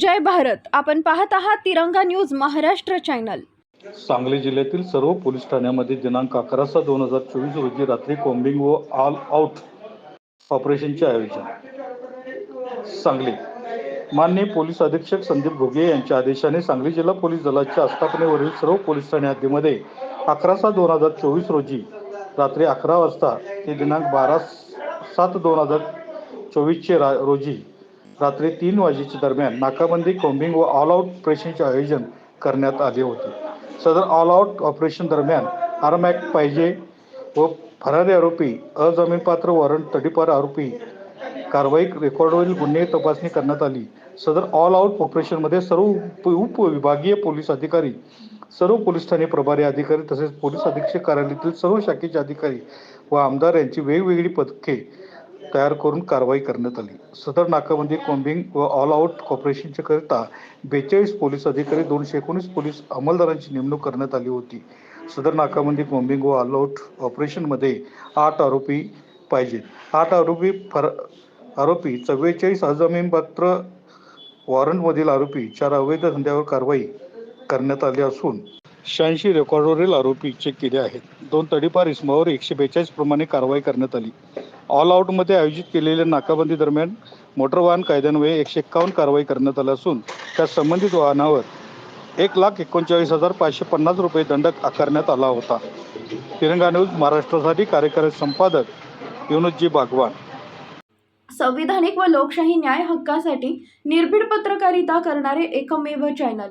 जय भारत. आपण पाहत आहात तिरंगा न्यूज महाराष्ट्र चॅनल. सांगली जिल्ह्यातील सर्व पोलीस ठाण्यामध्ये दिनांक अकरा सहा दोन हजार चोवीस रोजी रात्री कोम्बिंग व ऑल आउट ऑपरेशनचे आयोजन. सांगली. माननीय पोलीस अधीक्षक संदीप घोगे यांच्या आदेशाने सांगली जिल्हा पोलीस दलाच्या आस्थापनेवरील सर्व पोलीस ठाणे हद्दीमध्ये अकरा सहा दोन हजार चोवीस रोजी रात्री अकरा वाजता ते दिनांक बारा सात दोन हजार चोवीसचे रा रोजी रात्री तीन वाजेच्या दरम्यान नाकाबंदी कोम्बिंग व ऑल आउट ऑपरेशनचे आयोजन करण्यात आले होते. सदर ऑल आउट ऑपरेशन दरम्यान आर्म ॲक्ट पाहिजे व फरारी आरोपी अजामीनपात्र वॉरंट तडीपार आरोपी कारवाई रेकॉर्डवरील गुन्हे तपासणी करण्यात आली. सदर ऑल आउट ऑपरेशनमध्ये सर्व उप उपविभागीय पोलीस अधिकारी सर्व पोलीस ठाणे प्रभारी अधिकारी तसेच पोलीस अधीक्षक कार्यालयातील सर्व शाखेचे अधिकारी व आमदार यांची वेगवेगळी पदके तयार करून कारवाई करण्यात आली. सदर नाकाबंदी कोम्बिंग व ऑल आउट कॉपरेशनच्या करिता बेचाळीस पोलीस अधिकारी दोनशे एकोणीस पोलीस अंमलदारांची नेमणूक करण्यात आली होती. सदर नाकाबंदी कोम्बिंग व ऑल आउट ऑपरेशनमध्ये आठ आरोपी पाहिजेत आठ आरोपी फर आरोपी चव्वेचाळीस अजामीनपात्र वॉरंटमधील आरोपी चार अवैध धंद्यावर कारवाई करण्यात आली असून शहाऐंशी रेकॉर्डवरील आरोपी चेक केले आहेत. दोन तडीपार इसमावर एकशे बेचाळीस प्रमाणे कारवाई करण्यात आली. ऑल आऊटमध्ये आयोजित केलेल्या नाकाबंदी दरम्यान मोटर वाहन कायद्यान्वये एकशे एक्कावन्न कारवाई करण्यात आली असून त्या संबंधित वाहनावर एक लाख एकोणचाळीस हजार पाचशे पन्नास रुपये दंड आकारण्यात आला होता. तिरंगा न्यूज महाराष्ट्रासाठी कार्यकारी संपादक युनुसजी बागवान. संविधानिक व लोकशाही न्याय हक्कासाठी निर्भीड पत्रकारिता करणारे एकमेव चॅनल